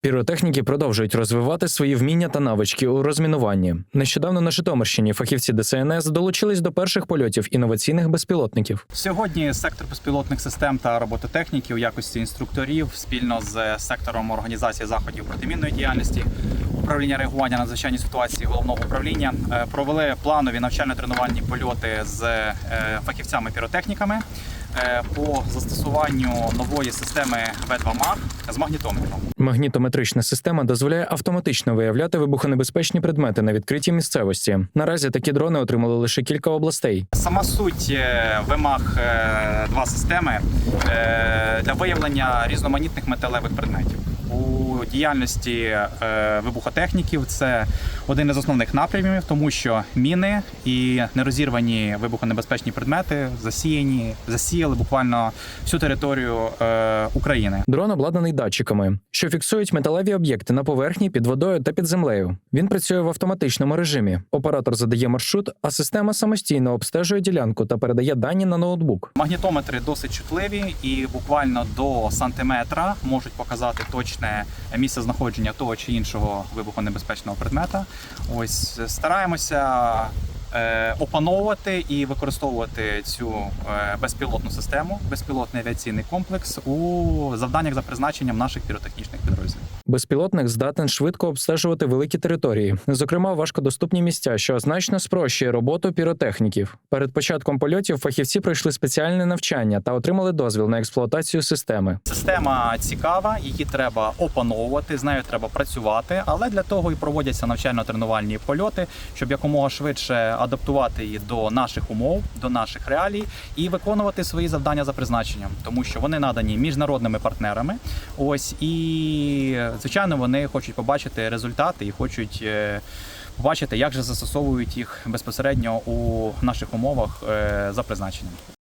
Піротехніки продовжують розвивати свої вміння та навички у розмінуванні. Нещодавно на Житомирщині фахівці ДСНС долучились до перших польотів інноваційних безпілотників. Сьогодні сектор безпілотних систем та робототехніки у якості інструкторів спільно з сектором організації заходів протимінної діяльності управління реагування на надзвичайні ситуації головного управління е, провели планові навчально-тренувальні польоти з е, фахівцями-піротехніками по застосуванню нової системи В2 МАГ з магнітометром. Магнітометрична система дозволяє автоматично виявляти вибухонебезпечні предмети на відкритій місцевості. Наразі такі дрони отримали лише кілька областей. Сама суть е, вимаг е, два системи е, для виявлення різноманітних металевих предметів. У діяльності е, вибухотехніків це один із основних напрямів, тому що міни і нерозірвані вибухонебезпечні предмети засіяні, засіяли буквально всю територію е, України. Дрон обладнаний датчиками, що фіксують металеві об'єкти на поверхні, під водою та під землею. Він працює в автоматичному режимі. Оператор задає маршрут, а система самостійно обстежує ділянку та передає дані на ноутбук. Магнітометри досить чутливі і буквально до сантиметра можуть показати точне місце знаходження того чи іншого вибухонебезпечного предмета. Ось стараємося е, опановувати і використовувати цю е, безпілотну систему, безпілотний авіаційний комплекс у завданнях за призначенням наших піротехнічних підрозділів. Безпілотник здатен швидко обстежувати великі території, зокрема важкодоступні місця, що значно спрощує роботу піротехніків. Перед початком польотів фахівці пройшли спеціальне навчання та отримали дозвіл на експлуатацію системи. Система цікава, її треба опановувати, з нею треба працювати, але для того і проводяться навчально-тренувальні польоти, щоб якомога швидше адаптувати її до наших умов, до наших реалій і виконувати свої завдання за призначенням, тому що вони надані міжнародними партнерами. Ось і звичайно вони хочуть побачити результати і хочуть. Побачите, Побачити, як же застосовують їх безпосередньо у наших умовах е, за призначенням.